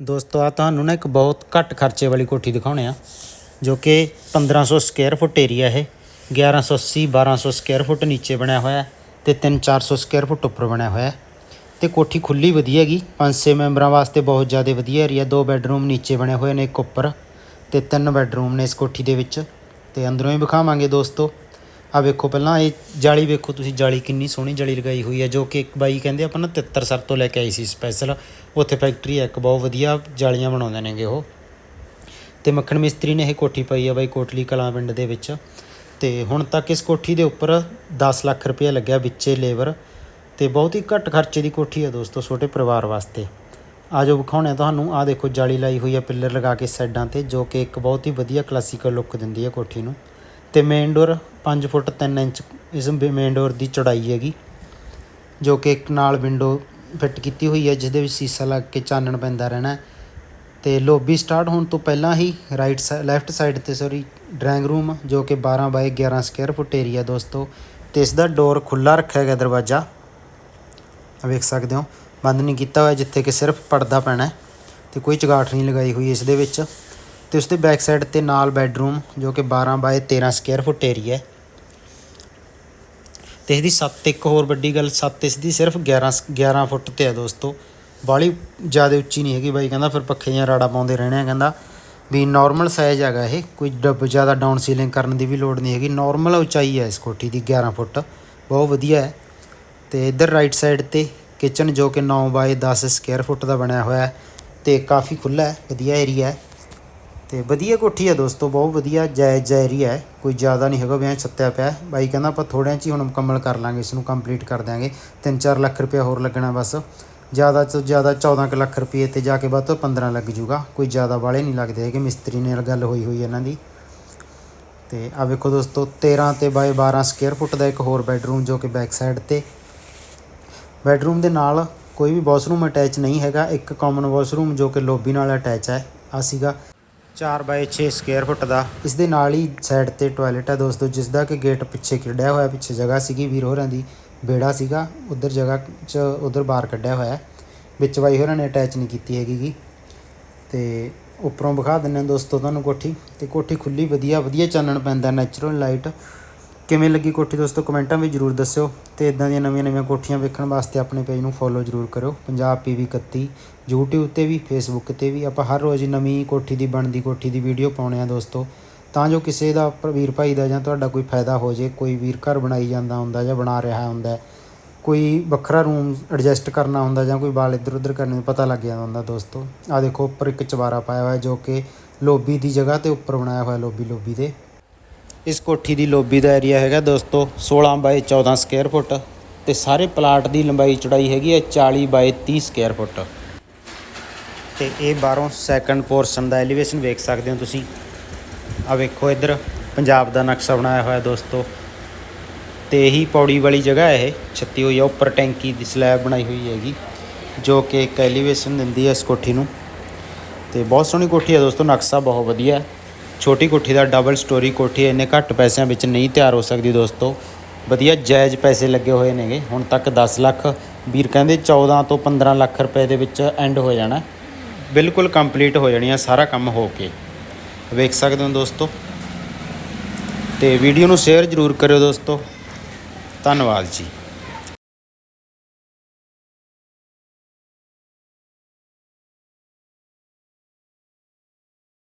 ਦੋਸਤੋ ਆ ਤੁਹਾਨੂੰ ਨਾ ਇੱਕ ਬਹੁਤ ਘੱਟ ਖਰਚੇ ਵਾਲੀ ਕੋਠੀ ਦਿਖਾਉਣੇ ਆ, ਜੋ ਕਿ 1500 ਸਕੁਅਰ ਫੁੱਟ ਏਰੀਆ ਹੈ 1180 1200 ਸਕੁਅਰ ਫੁੱਟ ਨੀਚੇ ਬਣਿਆ ਹੋਇਆ ਹੈ ਤੇ 3-400 ਸਕੁਅਰ ਫੁੱਟ ਉੱਪਰ ਬਣਿਆ ਹੋਇਆ ਹੈ। ਤੇ ਕੋਠੀ ਖੁੱਲੀ ਵਧੀਆ ਹੈਗੀ 5-6 ਮੈਂਬਰਾਂ ਵਾਸਤੇ ਬਹੁਤ ਜ਼ਿਆਦਾ ਵਧੀਆ ਏਰੀਆ ਦੋ ਬੈੱਡਰੂਮ ਨੀਚੇ ਬਣੇ ਹੋਏ ਨੇ ਇੱਕ ਉੱਪਰ ਤੇ ਤਿੰਨ ਬੈੱਡਰੂਮ ਨੇ ਇਸ ਕੋਠੀ ਦੇ ਵਿੱਚ। ਤੇ ਅੰਦਰੋਂ ਹੀ ਵਿਖਾਵਾਂਗੇ ਦੋਸਤੋ। ਆ ਵੇਖੋ ਪਹਿਲਾਂ ਇਹ ਜਾਲੀ ਵੇਖੋ, ਤੁਸੀਂ ਜਾਲੀ ਕਿੰਨੀ ਸੋਹਣੀ ਜਾਲੀ ਲਗਾਈ ਹੋਈ ਹੈ, ਜੋ ਕਿ ਇੱਕ ਬਾਈ ਕਹਿੰਦੇ ਆਪਾਂ ਨਾ 73 ਸਰ ਤੋਂ ਲੈ ਕੇ ਆਈ ਸੀ ਸਪੈਸ਼ਲ ਉੱਥੇ ਫੈਕਟਰੀ ਹੈ ਇੱਕ, ਬਹੁਤ ਵਧੀਆ ਜਾਲੀਆਂ ਬਣਾਉਂਦੇ ਨੇਗੇ ਉਹ। ਤੇ ਮੱਖਣ ਮਿਸਤਰੀ ਨੇ ਇਹ ਕੋਠੀ ਪਾਈ ਆ ਬਾਈ ਕੋਟਲੀ ਕਲਾਂ ਪਿੰਡ ਦੇ ਵਿੱਚ। ਤੇ ਹੁਣ ਤੱਕ ਇਸ ਕੋਠੀ ਦੇ ਉੱਪਰ 10 ਲੱਖ ਰੁਪਏ ਲੱਗਿਆ ਵਿੱਚੇ ਲੇਬਰ। ਤੇ ਬਹੁਤ ਹੀ ਘੱਟ ਖਰਚੇ ਦੀ ਕੋਠੀ ਹੈ ਦੋਸਤੋ ਛੋਟੇ ਪਰਿਵਾਰ ਵਾਸਤੇ। ਆ ਜੋ ਵਿਖਾਉਣੇ ਆ ਤੁਹਾਨੂੰ, ਆ ਦੇਖੋ ਜਾਲੀ ਲਾਈ ਹੋਈ ਹੈ ਪਿੱਲਰ ਲਗਾ ਕੇ ਸਾਈਡਾਂ ਤੇ, ਜੋ ਕਿ ਇੱਕ ਬਹੁਤ ਹੀ ਵਧੀਆ ਕਲਾਸੀਕਲ ਲੁੱਕ ਦਿੰਦੀ ਹੈ ਕੋਠੀ ਨੂੰ। ਤੇ ਮੇਨ ਡੋਰ 5 ਫੁੱਟ 3 ਇੰਚ ਇਸ ਮੇਨ ਡੋਰ ਦੀ ਚੌੜਾਈ ਹੈਗੀ, ਜੋ ਕਿ ਇੱਕ ਨਾਲ ਵਿੰਡੋ ਫਿੱਟ ਕੀਤੀ ਹੋਈ ਹੈ ਜਿਸ ਦੇ ਵਿੱਚ ਸੀਸਾ ਲੱਗ ਕੇ ਚਾਨਣ ਪੈਂਦਾ ਰਹਿਣਾ ਹੈ। ਤੇ ਲੌਬੀ ਸਟਾਰਟ ਹੋਣ ਤੋਂ ਪਹਿਲਾਂ ਹੀ ਰਾਈਟ ਲੈਫਟ ਸਾਈਡ ਤੇ ਸੌਰੀ ਡਰਾਇੰਗ ਰੂਮ ਜੋ ਕਿ 12 ਬਾਈ 11 ਸਕੁਅਰ ਫੁੱਟ ਏਰੀਆ ਦੋਸਤੋ। ਤੇ ਇਸ ਦਾ ਡੋਰ ਖੁੱਲਾ ਰੱਖਿਆ ਗਿਆ ਦਰਵਾਜ਼ਾ। ਵੇਖ ਸਕਦੇ ਹੋ, ਬੰਦ ਨਹੀਂ ਕੀਤਾ ਹੋਇਆ, ਜਿੱਥੇ ਕਿ ਸਿਰਫ ਪਰਦਾ ਪੈਣਾ ਹੈ ਤੇ ਕੋਈ ਚਗਾਠ ਨਹੀਂ ਲਗਾਈ ਹੋਈ ਇਸ ਦੇ ਵਿੱਚ। ਤੇ ਉਸ ਦੇ ਬੈਕ ਸਾਈਡ ਤੇ ਨਾਲ ਬੈੱਡਰੂਮ ਜੋ ਕਿ 12 ਬਾਏ 13 ਸਕੁਅਰ ਫੁੱਟ ਏਰੀਆ ਹੈ। ਤੇ ਇਹਦੀ ਸੱਤ ਇੱਕ ਹੋਰ ਵੱਡੀ ਗੱਲ, ਸੱਤ ਇਸ ਦੀ ਸਿਰਫ 11 ਸ- 11 ਫੁੱਟ ਤੇ ਹੈ ਦੋਸਤੋ। ਬਾਲੀ ਜ਼ਿਆਦਾ ਉੱਚੀ ਨਹੀਂ ਹੈਗੀ ਬਾਈ, ਕਹਿੰਦਾ ਫਿਰ ਪੱਖੇ ਦੀਆਂ ਰਾੜਾ ਪਾਉਂਦੇ ਰਹਿਣੇ ਆ ਕਹਿੰਦਾ ਵੀ ਨਾਰਮਲ ਸਾਈਜ਼ ਹੈਗਾ ਇਹ, ਕੋਈ ਡੱਬ ਜ਼ਿਆਦਾ ਡਾਊਨ ਸੀਲਿੰਗ ਕਰਨ ਦੀ ਵੀ ਲੋੜ ਨਹੀਂ ਹੈਗੀ। ਨਾਰਮਲ ਉਚਾਈ ਹੈ ਇਸ ਕੋਠੀ ਦੀ 11 ਫੁੱਟ, ਬਹੁਤ ਵਧੀਆ ਹੈ। ਤੇ ਇੱਧਰ ਰਾਈਟ ਸਾਈਡ ਤੇ ਕਿਚਨ ਜੋ ਕਿ 9 ਬਾਏ 10 ਸਕੁਅਰ ਫੁੱਟ ਦਾ ਬਣਿਆ ਹੋਇਆ ਹੈ ਤੇ ਕਾਫੀ ਖੁੱਲਾ ਹੈ, ਵਧੀਆ ਏਰੀਆ ਹੈ। ਤੇ ਵਧੀਆ ਕੋਠੀ ਹੈ ਦੋਸਤੋ, ਬਹੁਤ ਵਧੀਆ ਜਾਇਜ਼ ਜਾਇਰੀ ਹੈ। ਕੋਈ ਜ਼ਿਆਦਾ ਨਹੀਂ ਹੈਗਾ, ਵਿਆਹ ਛੱਤਿਆ ਪਿਆ ਬਾਈ ਕਹਿੰਦਾ ਆਪਾਂ ਥੋੜ੍ਹਿਆਂ 'ਚ ਹੀ ਹੁਣ ਮੁਕੰਮਲ ਕਰ ਲਾਂਗੇ, ਇਸ ਨੂੰ ਕੰਪਲੀਟ ਕਰ ਦਿਆਂਗੇ। 3-4 ਲੱਖ ਰੁਪਏ ਹੋਰ ਲੱਗਣਾ ਬਸ। ਜ਼ਿਆਦਾ ਤੋਂ ਜ਼ਿਆਦਾ 14 ਕੁ ਲੱਖ ਰੁਪਏ ਤੇ ਜਾ ਕੇ ਬਾਅਦ ਤੋਂ 15 ਲੱਗ ਜੂਗਾ। ਕੋਈ ਜ਼ਿਆਦਾ ਵਾਲੇ ਨਹੀਂ ਲੱਗਦੇ ਹੈਗੇ, ਮਿਸਤਰੀ ਨਾਲ ਗੱਲ ਹੋਈ ਹੋਈ ਇਹਨਾਂ ਦੀ। ਤੇ ਆ ਵੇਖੋ ਦੋਸਤੋ 13 ਤੇ ਬਾਈ 12 ਸਕੁਅਰ ਫੁੱਟ ਦਾ ਇੱਕ ਹੋਰ ਬੈੱਡਰੂਮ ਜੋ ਕਿ ਬੈਕ ਸਾਈਡ ਤੇ। ਬੈੱਡਰੂਮ ਦੇ ਨਾਲ ਕੋਈ ਵੀ ਵਾਸ਼ਰੂਮ ਅਟੈਚ ਨਹੀਂ ਹੈਗਾ। ਇੱਕ ਕਾਮਨ ਵਾਸ਼ਰੂਮ ਜੋ ਕਿ ਲੋਬੀ ਨਾਲ ਅਟੈਚ ਹੈ। ਆ ਸੀਗਾ। 4 ਬਾਈ 6 ਸਕੁਅਰ ਫੁੱਟ ਦਾ। ਇਸ ਦੇ ਨਾਲ ਹੀ ਸਾਈਡ ਤੇ ਟਾਇਲਟ ਹੈ ਦੋਸਤੋ ਜਿਸ ਦਾ ਕਿ ਗੇਟ ਪਿੱਛੇ ਕੱਢਿਆ ਹੋਇਆ, ਪਿੱਛੇ ਜਗ੍ਹਾ ਸੀਗੀ ਵੀਰ ਹੋਰਾਂ ਦੀ ਬੇੜਾ ਸੀਗਾ, ਉਧਰ ਜਗ੍ਹਾ 'ਚ ਉਧਰ ਬਾਹਰ ਕੱਢਿਆ ਹੋਇਆ। ਵਿੱਚ ਬਾਈ ਹੋਰਾਂ ਨੇ ਅਟੈਚ ਨਹੀਂ ਕੀਤੀ ਹੈਗੀ ਗੀ। ਤੇ ਉੱਪਰੋਂ ਵਿਖਾ ਦਿੰਨੇ ਦੋਸਤੋ ਤੁਹਾਨੂੰ ਕੋਠੀ। ਤੇ ਕੋਠੀ ਖੁੱਲੀ, ਵਧੀਆ ਵਧੀਆ ਚਾਨਣ ਪੈਂਦਾ ਨੈਚੁਰਲ ਲਾਈਟ ਕਿਵੇਂ ਲੱਗੀ ਕੋਠੀ ਦੋਸਤੋ? ਕਮੈਂਟਾਂ ਵਿੱਚ ਜਰੂਰ ਦੱਸਿਓ ਤੇ ਇਦਾਂ ਦੀਆਂ ਨਵੀਆਂ ਨਵੀਆਂ ਕੋਠੀਆਂ ਵੇਖਣ ਵਾਸਤੇ ਆਪਣੇ ਪੇਜ ਨੂੰ ਫੋਲੋ ਜਰੂਰ ਕਰਿਓ। ਪੰਜਾਬ ਪੀਵੀ 31 YouTube ਤੇ ਵੀ, Facebook ਤੇ ਵੀ ਆਪਾਂ ਹਰ ਰੋਜ਼ ਨਵੀਂ ਕੋਠੀ ਦੀ, ਬਣਦੀ ਕੋਠੀ ਦੀ ਵੀਡੀਓ ਪਾਉਣੇ ਆ ਦੋਸਤੋ। ਤਾਂ ਜੋ ਕਿਸੇ ਦਾ ਵੀਰ ਭਾਈ ਦਾ ਜਾਂ ਤੁਹਾਡਾ ਕੋਈ ਫਾਇਦਾ ਹੋ ਜੇ, ਕੋਈ ਵੀਰ ਘਰ ਬਣਾਈ ਜਾਂਦਾ ਹੁੰਦਾ ਜਾਂ ਬਣਾ ਰਿਹਾ ਹੁੰਦਾ, ਕੋਈ ਵੱਖਰਾ ਰੂਮ ਐਡਜਸਟ ਕਰਨਾ ਹੁੰਦਾ ਜਾਂ ਕੋਈ ਵਾਲ ਇੱਧਰ ਉੱਧਰ ਕਰਨੇ ਪਤਾ ਲੱਗ ਜਾਂਦਾ ਹੁੰਦਾ ਦੋਸਤੋ। ਆ ਦੇਖੋ, ਉੱਪਰ ਇੱਕ ਚਵਾਰਾ ਪਾਇਆ ਹੋਇਆ ਜੋ ਕਿ ਲੋਬੀ ਦੀ ਜਗ੍ਹਾ ਤੇ ਉੱਪਰ ਬਣਾਇਆ ਹੋਇਆ ਲੋਬੀ ਲੋਬੀ ਦੇ। ਇਸ ਕੋਠੀ ਦੀ ਲੋਬੀ ਦਾ ਏਰੀਆ ਹੈਗਾ ਦੋਸਤੋ 16 ਬਾਈ 14 ਸਕੁਅਰ ਫੁੱਟ ਤੇ ਸਾਰੇ ਪਲਾਟ ਦੀ ਲੰਬਾਈ ਚੌੜਾਈ ਹੈਗੀ ਹੈ 40 ਬਾਈ 30 ਸਕੁਅਰ ਫੁੱਟ ਤੇ ਇਹ ਬਾਹਰੋਂ ਸੈਕੰਡ ਪੋਰਸ਼ਨ ਦਾ ਐਲੀਵੇਸ਼ਨ ਵੇਖ ਸਕਦੇ ਹੋ ਤੁਸੀਂ। ਆ ਵੇਖੋ ਇੱਧਰ, ਪੰਜਾਬ ਦਾ ਨਕਸ਼ਾ ਬਣਾਇਆ ਹੋਇਆ ਦੋਸਤੋ। ਤੇ ਇਹੀ ਪੌੜੀ ਵਾਲੀ ਜਗ੍ਹਾ ਇਹ, ਛੱਤੀ ਹੋਈ ਆ, ਉੱਪਰ ਟੈਂਕੀ ਦੀ ਸਲੈਬ ਬਣਾਈ ਹੋਈ ਹੈਗੀ, ਜੋ ਕਿ ਇੱਕ ਐਲੀਵੇਸ਼ਨ ਦਿੰਦੀ ਹੈ ਇਸ ਕੋਠੀ ਨੂੰ। ਤੇ ਬਹੁਤ ਸੋਹਣੀ ਕੋਠੀ ਹੈ ਦੋਸਤੋ, ਨਕਸ਼ਾ ਬਹੁਤ ਵਧੀਆ ਹੈ। ਛੋਟੀ ਕੋਠੀ ਦਾ ਡਬਲ ਸਟੋਰੀ ਕੋਠੀ ਇੰਨੇ ਘੱਟ ਪੈਸਿਆਂ ਵਿੱਚ ਨਹੀਂ ਤਿਆਰ ਹੋ ਸਕਦੀ ਦੋਸਤੋ। ਵਧੀਆ ਜਾਇਜ਼ ਪੈਸੇ ਲੱਗੇ ਹੋਏ ਨੇਗੇ। ਹੁਣ ਤੱਕ 10 ਲੱਖ, ਵੀਰ ਕਹਿੰਦੇ 14 ਤੋਂ 15 ਲੱਖ ਰੁਪਏ ਦੇ ਵਿੱਚ ਐਂਡ ਹੋ ਜਾਣਾ। ਬਿਲਕੁਲ ਕੰਪਲੀਟ ਹੋ ਜਾਣੀ ਆ ਸਾਰਾ ਕੰਮ ਹੋ ਕੇ। ਵੇਖ ਸਕਦੇ ਹੋ ਦੋਸਤੋ। ਤੇ ਵੀਡੀਓ ਨੂੰ ਸ਼ੇਅਰ ਜ਼ਰੂਰ ਕਰਿਓ ਦੋਸਤੋ। ਧੰਨਵਾਦ ਜੀ।